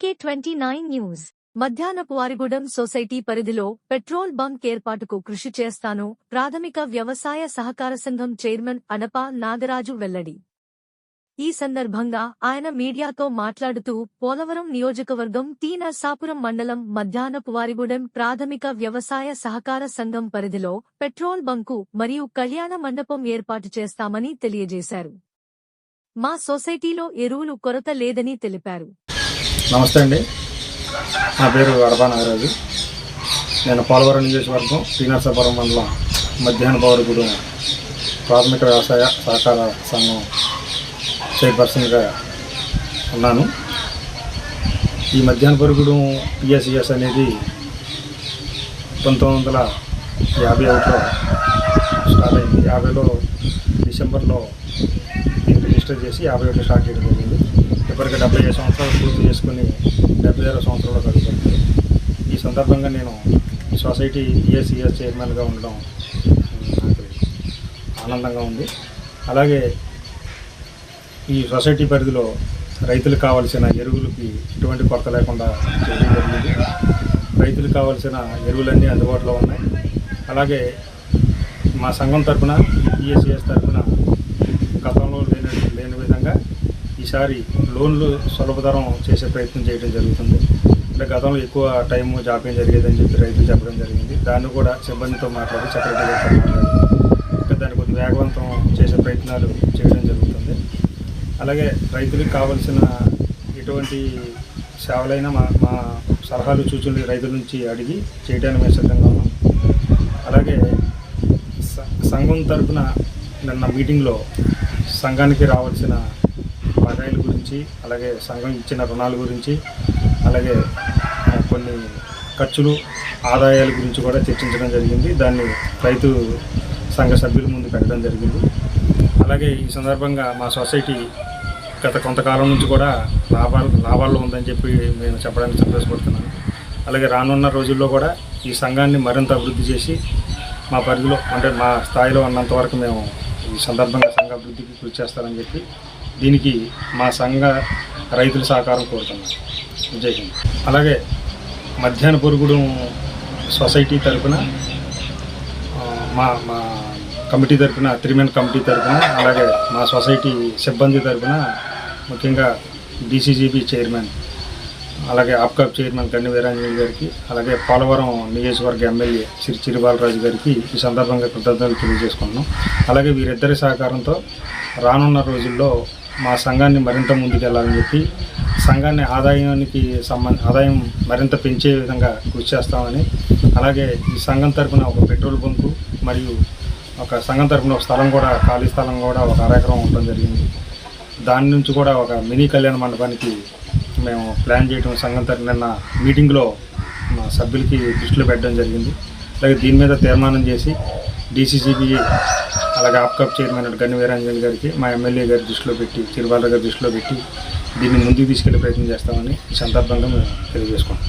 టీకే twenty nine news మధ్యాహ్నపు Varigudem society పరిధిలో petrol bunk ఏర్పాటుకు కృషి చేస్తాను ప్రాథమిక వ్యవసాయ సహకార సంఘం చైర్మన్ అనప నాగరాజు వెల్లడి. ఈ సందర్భంగా ఆయన మీడియాతో మాట్లాడుతూ పోలవరం నియోజకవర్గం తీనసాపురం మండలం మధ్యాహ్నపు వారిగూడెం ప్రాథమిక వ్యవసాయ సహకార సంఘం పరిధిలో పెట్రోల్ బంకు మరియు కళ్యాణ మండపం ఏర్పాటు చేస్తామని తెలియజేశారు. మా సొసైటీలో ఎరువులు కొరత లేదని తెలిపారు. నమస్తే అండి. నా పేరు అడపా నాగరాజు. నేను పోలవరం నియోజకవర్గం శ్రీనరసాపురం మండలం మధ్యాహ్న పౌరగూడెం ప్రాథమిక వ్యవసాయ సహకార సంఘం చైర్పర్సన్గా ఉన్నాను. ఈ మధ్యాహ్న పరుగుడు పిఎస్ఈఎస్ అనేది పంతొమ్మిది వందల యాభై ఒకటిలో స్టార్ట్ అయింది. యాభైలో డిసెంబర్లో రిజిస్టర్ చేసి యాభై ఒకటి స్టార్ట్ చేయడం జరిగింది. ఇప్పటికి డెబ్బై ఐదు సంవత్సరాలు పూర్తి చేసుకుని డెబ్బై ఆరో సంవత్సరాలు కలుగుతుంది ఈ సందర్భంగా నేను ఈ సొసైటీ ఈఎస్ఈఎస్ చైర్మన్గా ఉండడం నాకు ఆనందంగా ఉంది. అలాగే ఈ సొసైటీ పరిధిలో రైతులకు కావాల్సిన ఎరువులకి ఎటువంటి కొరత లేకుండా చేయడం జరిగింది. రైతులకు కావాల్సిన ఎరువులన్నీ అందుబాటులో ఉన్నాయి. అలాగే మా సంఘం తరపున ఈఎస్ఈఎస్ తరఫున గతంలో ఈసారి లోన్లు సులభతరం చేసే ప్రయత్నం చేయడం జరుగుతుంది. అంటే గతంలో ఎక్కువ టైం జాప్యం జరిగేదని చెప్పి రైతులు చెప్పడం జరిగింది. దాన్ని కూడా సిబ్బందితో మాట్లాడి సెక్రటరీ గారితో ఇంకా దాన్ని కొద్దిగా వేగవంతం చేసే ప్రయత్నాలు చేయడం జరుగుతుంది. అలాగే రైతులకు కావాల్సిన ఎటువంటి సేవలైనా మా మా సలహాలు సూచనలు రైతుల నుంచి అడిగి చేయడానికి మేము సిద్ధంగా ఉన్నాం. అలాగే సంఘం తరపున నిన్న మీటింగ్లో సంఘానికి రావాల్సిన బకాయిల గురించి అలాగే సంఘం ఇచ్చిన రుణాల గురించి అలాగే కొన్ని ఖర్చులు ఆదాయాల గురించి కూడా చర్చించడం జరిగింది. దాన్ని రైతు సంఘ సభ్యుల ముందు పెట్టడం జరిగింది. అలాగే ఈ సందర్భంగా మా సొసైటీ గత కొంతకాలం నుంచి కూడా లాభాలు లాభాల్లో ఉందని చెప్పి నేను చెప్పడానికి సంతోషపడుతున్నాను. అలాగే రానున్న రోజుల్లో కూడా ఈ సంఘాన్ని మరింత అభివృద్ధి చేసి మా పరిధిలో అంటే మా స్థాయిలో ఉన్నంత వరకు మేము ఈ సందర్భంగా సంఘ అభివృద్ధికి కృషి చేస్తారని చెప్పి దీనికి మా సంఘ రైతుల సహకారం కోరుతున్నాం. జై హింద్. అలాగే మధ్యాహ్న పొరుగుడు సొసైటీ తరపున మా మా కమిటీ తరపున త్రిమెన్ కమిటీ తరపున అలాగే మా సొసైటీ సిబ్బంది తరఫున ముఖ్యంగా డీసీజీబీ చైర్మన్ అలాగే ఆప్కాప్ చైర్మన్ కన్ని వీరాంజలి గారికి అలాగే పోలవరం నియోజకవర్గ ఎమ్మెల్యే శ్రీ చిరుబాలరాజు గారికి ఈ సందర్భంగా కృతజ్ఞతలు తెలియజేసుకుంటున్నాం. అలాగే వీరిద్దరి సహకారంతో రానున్న రోజుల్లో మా సంఘాన్ని మరింత ముందుకెళ్ళాలని చెప్పి సంఘాన్ని ఆదాయానికి సంబంధ ఆదాయం మరింత పెంచే విధంగా కృషి చేస్తామని అలాగే ఈ సంఘం తరపున ఒక పెట్రోల్ బంకు మరియు ఒక సంఘం తరపున ఒక స్థలం కూడా ఖాళీ స్థలం కూడా ఒక అరెకరం ఉండడం జరిగింది. దాని నుంచి కూడా ఒక మినీ కళ్యాణ మండపానికి మేము ప్లాన్ చేయడం సంఘం తరపున నిన్న మీటింగ్లో మా సభ్యులకి దృష్టిలో పెట్టడం జరిగింది. అలాగే దీని మీద తీర్మానం చేసి డీసీసీబీ అలాగే ఆప్కాప్ చైర్మన్ గన్ని వీరాంజలి గారికి మా ఎమ్మెల్యే గారి దృష్టిలో పెట్టి తిరువాల గారి దృష్టిలో పెట్టి దీన్ని ముందుకు తీసుకెళ్ళే ప్రయత్నం చేస్తామని ఈ సందర్భంగా మేము తెలియజేసుకుంటాం